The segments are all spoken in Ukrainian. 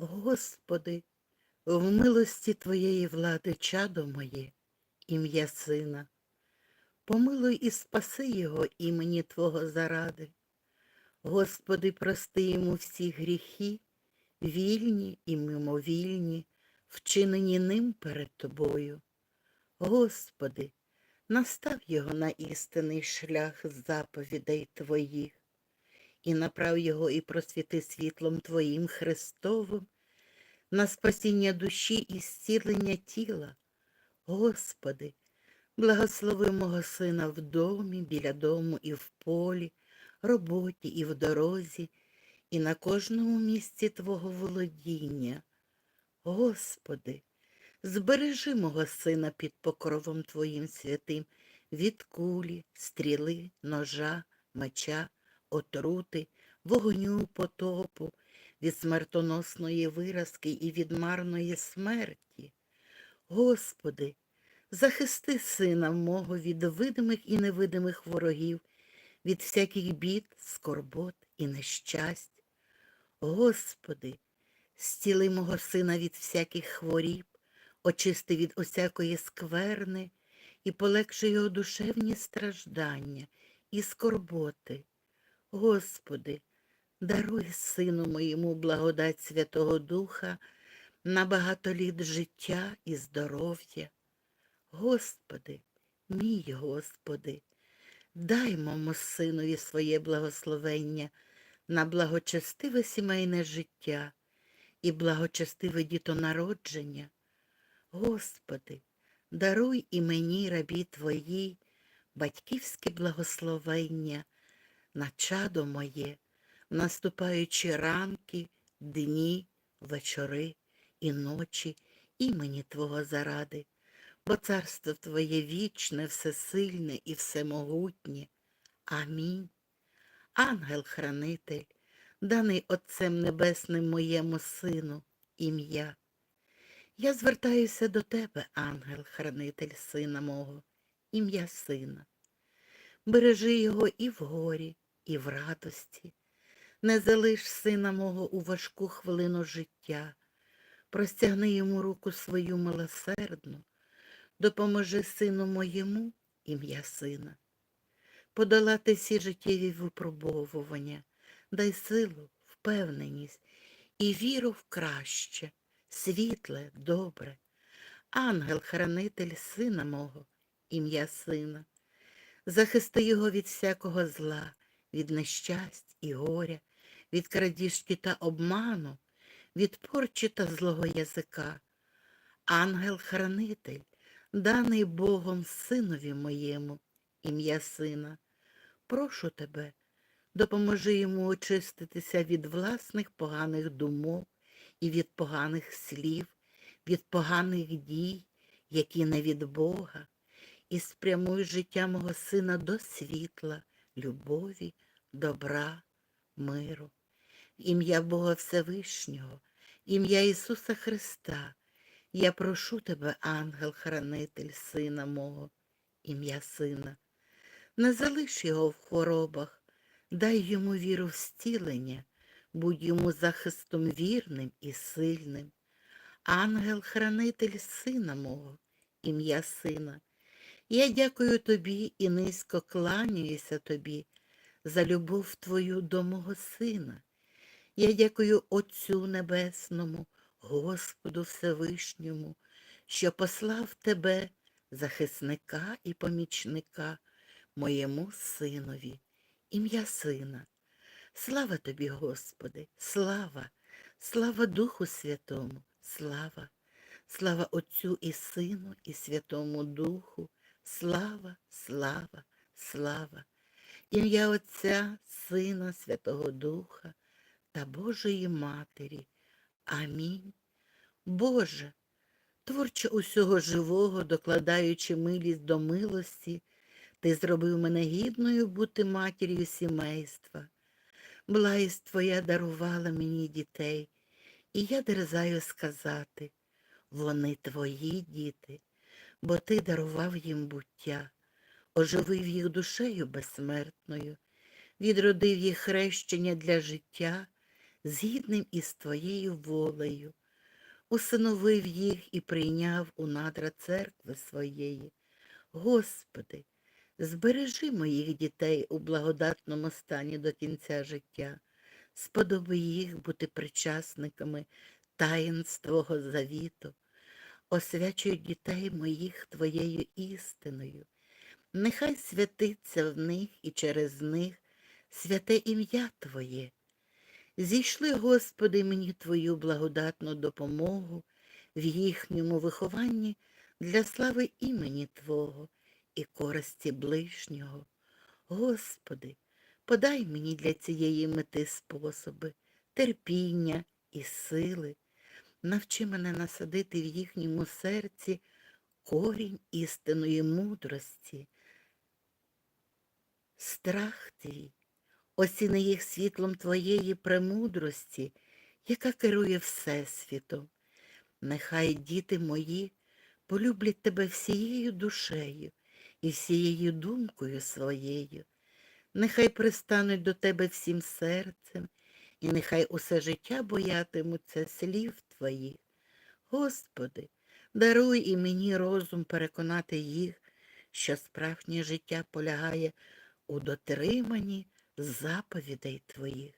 Господи, в милості Твоєї влади чадо моє, ім'я Сина. Помилуй і спаси його імені Твого заради. Господи, прости йому всі гріхи, вільні і мимовільні, вчинені ним перед Тобою. Господи, настав його на істинний шлях заповідей Твоїх, і направ його і просвіти світлом Твоїм Христовим, на спасіння душі і зцілення тіла. Господи, благослови мого сина в домі, біля дому і в полі, роботі і в дорозі, і на кожному місці Твого володіння. Господи, збережи мого сина під покровом Твоїм святим від кулі, стріли, ножа, меча, отрути, вогню, потопу, від смертоносної виразки і від марної смерті. Господи, захисти сина мого від видимих і невидимих ворогів, від всяких бід, скорбот і нещасть. Господи, зціли мого сина від всяких хворіб, очисти від усякої скверни і полегши його душевні страждання і скорботи. Господи, даруй сину моєму благодать Святого Духа на багато літ життя і здоров'я. Господи, мій Господи, дай моєму синові своє благословення на благочестиве сімейне життя і благочестиве дітонародження. Господи, даруй і мені, рабі Твоїй, батьківське благословення на чадо моє, в наступаючі ранки, дні, вечори і ночі імені Твого заради, бо царство Твоє вічне, всесильне і всемогутнє. Амінь. Ангел-хранитель, даний Отцем Небесним моєму Сину, ім'я. Я звертаюся до тебе, ангел-хранитель сина мого, ім'я сина. Бережи його і в горі, і в радості. Не залиш сина мого у важку хвилину життя, простягни йому руку свою милосердну, допоможи сину моєму, ім'я сина, подолати всі життєві випробовування, дай силу, впевненість і віру в краще, світле, добре. Ангел-хранитель сина мого, ім'я сина, захисти його від всякого зла, від нещасть і горя, від крадіжки та обману, від порчі та злого язика. Ангел-хранитель, даний Богом синові моєму, ім'я сина, прошу тебе, допоможи йому очиститися від власних поганих думок і від поганих слів, від поганих дій, які не від Бога, і спрямуй життя мого сина до світла, любові, добра, миру. Ім'я Бога Всевишнього, ім'я Ісуса Христа. Я прошу тебе, ангел-хранитель сина мого, ім'я сина. Не залиш його в хворобах, дай йому віру в зцілення, будь йому захистом вірним і сильним. Ангел-хранитель сина мого, ім'я сина. Я дякую тобі і низько кланяюся тобі за любов твою до мого сина. Я дякую Отцю Небесному, Господу Всевишньому, що послав тебе, захисника і помічника, моєму синові, ім'я сина. Слава тобі, Господи, слава, слава Духу Святому, слава, слава Отцю і Сину, і Святому Духу, слава, слава, слава, ім'я Отця, Сина, Святого Духа та Божої Матері. Амінь. Боже, творче усього живого, докладаючи милість до милості, ти зробив мене гідною бути матір'ю сімейства. Благість Твоя дарувала мені дітей, і я дерзаю сказати, вони твої діти, бо ти дарував їм буття, оживив їх душею безсмертною, відродив їх хрещення для життя, згідним із твоєю волею, усиновив їх і прийняв у надра церкви своєї. Господи, збережи моїх дітей у благодатному стані до кінця життя, сподоби їх бути причасниками таїнств Твого завіту, освячуй дітей моїх Твоєю істиною. Нехай святиться в них і через них святе ім'я Твоє. Зійшли, Господи, мені Твою благодатну допомогу в їхньому вихованні для слави імені Твого і користі ближнього. Господи, подай мені для цієї мети способи, терпіння і сили. Навчи мене насадити в їхньому серці корінь істинної мудрості, страх твій, осіни їх світлом твоєї премудрості, яка керує Всесвітом. Нехай діти мої полюблять тебе всією душею і всією думкою своєю. Нехай пристануть до тебе всім серцем, і нехай усе життя боятимуться слів твоїх. Господи, даруй і мені розум переконати їх, що справжнє життя полягає у дотриманні заповідей Твоїх,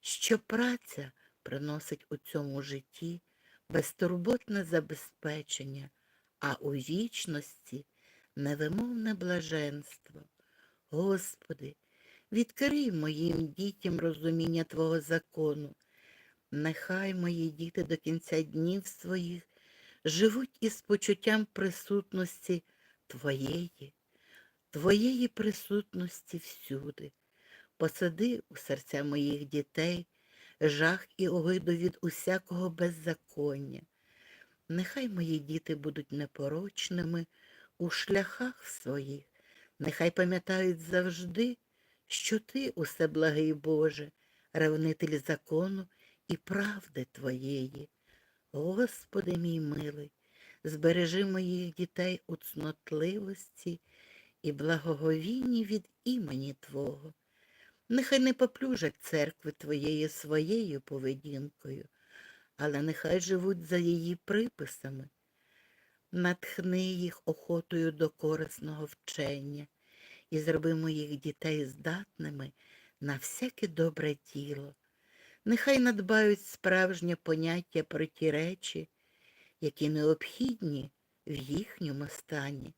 що праця приносить у цьому житті безтурботне забезпечення, а у вічності невимовне блаженство. Господи, відкрий моїм дітям розуміння Твого закону. Нехай мої діти до кінця днів своїх живуть із почуттям присутності Твоєї, Твоєї присутності всюди. Посади у серця моїх дітей жах і огиду від усякого беззаконня. Нехай мої діти будуть непорочними у шляхах своїх, нехай пам'ятають завжди, що Ти, усе благий Боже, ревнитель закону і правди Твоєї. Господи мій милий, збережи моїх дітей у цнотливості і благоговінні від імені Твого. Нехай не поплюжать церкви Твоєї своєю поведінкою, але нехай живуть за її приписами. Натхни їх охотою до корисного вчення і зроби моїх дітей здатними на всяке добре діло. Нехай надбають справжнє поняття про ті речі, які необхідні в їхньому стані.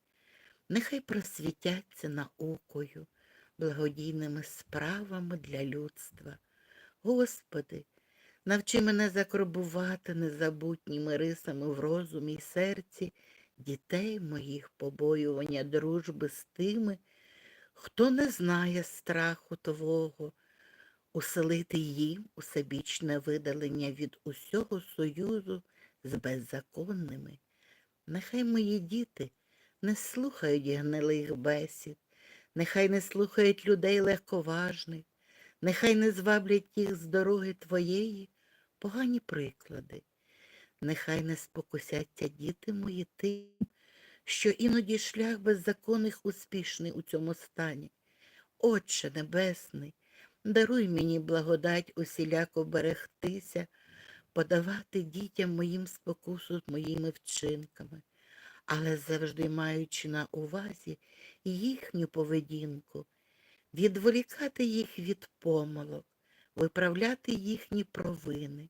Нехай просвітяться наукою, благодійними справами для людства. Господи, навчи мене закробувати незабутніми рисами в розумі й серці дітей моїх побоювання дружби з тими, хто не знає страху Твого, уселити їм усебічне видалення від усього союзу з беззаконними. Нехай мої діти не слухають гнилих бесід, нехай не слухають людей легковажних, нехай не зваблять їх з дороги Твоєї погані приклади. Нехай не спокусяться діти мої тим, що іноді шлях беззаконних успішний у цьому стані. Отче Небесний, даруй мені благодать усіляко берегтися, подавати дітям моїм спокусу моїми вчинками, але завжди маючи на увазі їхню поведінку, відволікати їх від помилок, виправляти їхні провини,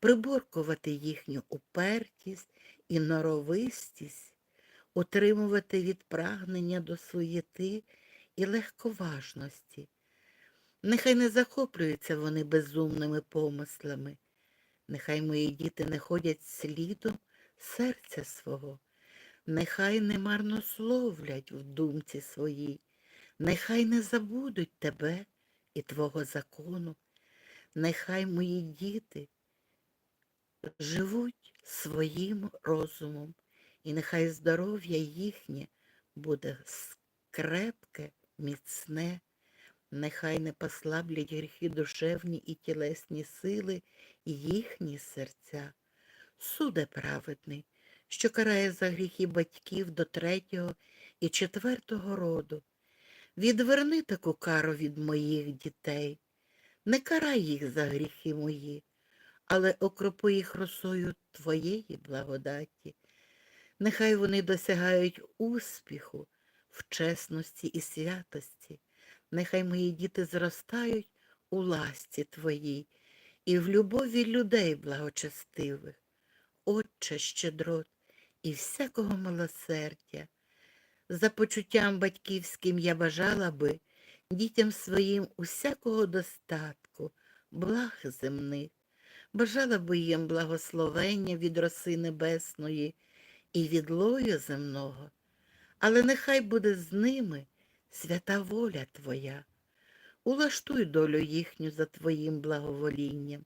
приборкувати їхню упертість і норовистість, утримувати від прагнення до суєти і легковажності. Нехай не захоплюються вони безумними помислами, нехай мої діти не ходять слідом серця свого, нехай не марнословлять в думці своїй, нехай не забудуть тебе і Твого закону, нехай мої діти живуть своїм розумом, і нехай здоров'я їхнє буде крепке, міцне, нехай не послаблять гріхи душевні і тілесні сили їхні серця. Суде праведний, що карає за гріхи батьків до третього і четвертого роду. Відверни таку кару від моїх дітей. Не карай їх за гріхи мої, але окропи їх росою Твоєї благодаті. Нехай вони досягають успіху в чесності і святості. Нехай мої діти зростають у ласті Твоїй і в любові людей благочестивих. Отче щедрот і всякого милосердя. За почуттям батьківським я бажала би дітям своїм усякого достатку, благ земних, бажала би їм благословення від роси небесної і від лою земного, але нехай буде з ними свята воля Твоя. Улаштуй долю їхню за Твоїм благоволінням.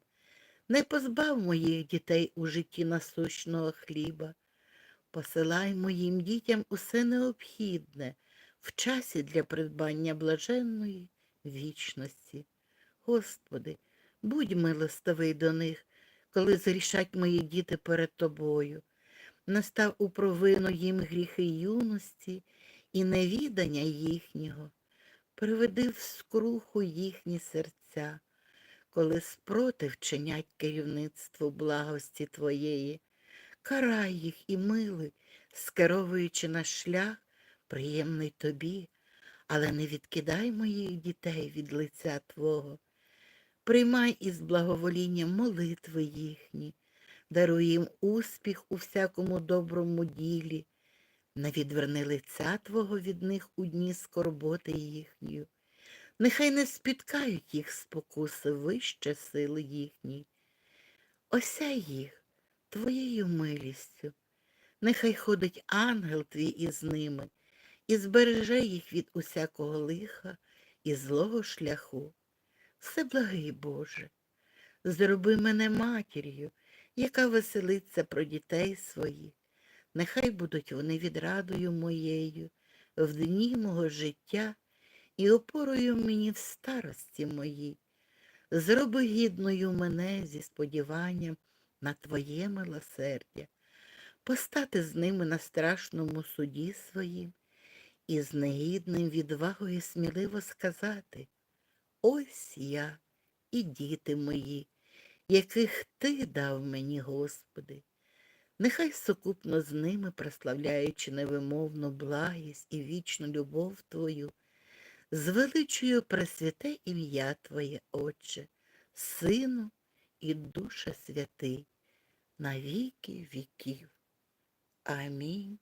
Не позбав моїх дітей у житті насущного хліба. Посилай моїм дітям усе необхідне в часі для придбання блаженної вічності. Господи, будь милостивий до них, коли зрішать мої діти перед Тобою. Настав у провину їм гріхи юності і невідання їхнього. Приведи в скруху їхні серця, коли спротив чинять керівництву благості Твоєї. Карай їх і милуй, скеровуючи на шлях, приємний тобі, але не відкидай моїх дітей від лиця Твого. Приймай із благоволінням молитви їхні, даруй їм успіх у всякому доброму ділі, не відверни лиця Твого від них у дні скорботи їхньої. Нехай не спіткають їх спокуси вище сили їхній. Осяй їх Твоєю милістю. Нехай ходить ангел твій із ними і збереже їх від усякого лиха і злого шляху. Всеблагий Боже, зроби мене матір'ю, яка веселиться про дітей своїх. Нехай будуть вони відрадою моєю в дні мого життя і опорою мені в старості моїй. Зроби гідною мене зі сподіванням на Твоє милосердя, постати з ними на страшному суді своїм і з негідним відвагою сміливо сказати Ось я і діти мої, яких Ти дав мені, Господи. Нехай сукупно з ними, прославляючи невимовну благість і вічну любов Твою, звеличую пресвяте ім'я Твоє, Отче, Сину і Душа Святий, на віки віків. Амінь.